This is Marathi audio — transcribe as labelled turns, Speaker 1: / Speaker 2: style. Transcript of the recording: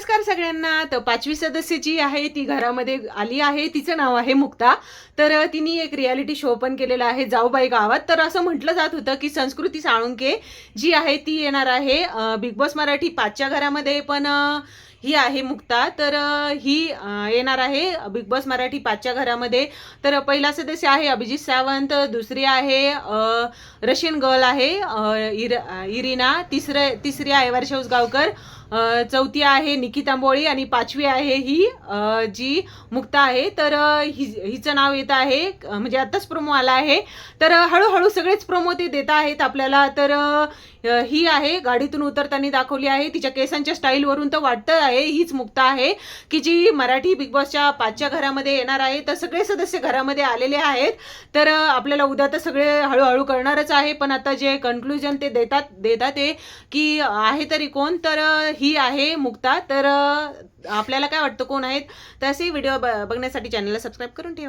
Speaker 1: नमस्कार सगळ्यांना. तर पाचवी सदस्य जी आहे ती घरामध्ये आली आहे. तिचं नाव आहे मुक्ता. तर तिने एक रियालिटी शो पण केलेला आहे जाऊबाई गावात. तर असं म्हटलं जात होतं की संस्कृती साळुंके जी आहे ती येणार आहे बिग बॉस मराठी पाचच्या घरामध्ये. पण ही आहे मुक्ता. तर ही येणार आहे बिग बॉस मराठी पाचच्या घरामध्ये. तर पहिला सदस्य आहे अभिजित सावंत दुसरी आहे रशियन गर्ल आहे इर इरिना तिसरं तिसरी आहे वर्षा उसगावकर चौथी आहे निकिता मोळी आणि पाचवी आहे ही जी मुक्ता आहे. तर हि हिचं नाव येत आहे म्हणजे आत्ताच प्रोमो आला आहे. तर हळूहळू सगळेच प्रोमो ते देत आहेत आपल्याला. तर ही आहे गाडीतून उतरताना दाखवली आहे. तिच्या केसांच्या स्टाईलवरून तर वाटतं आहे. हीच मुक्ता आहे की जी मराठी बिग बॉसच्या पाचच्या घरामध्ये येणार आहे. तर सगळे सदस्य घरामध्ये आलेले आहेत. तर आपल्याला उद्या तर सगळे हळूहळू करणारच आहे. पण आता जे कन्क्लुजन ते देतात देतात ते की आहे तरी कोण? तर ही आहे मुक्ता. तर आपल्याला काय वाटतं कोण आहेत? तर असे व्हिडिओ बघण्यासाठी चॅनलला सबस्क्राईब करून ठेवा.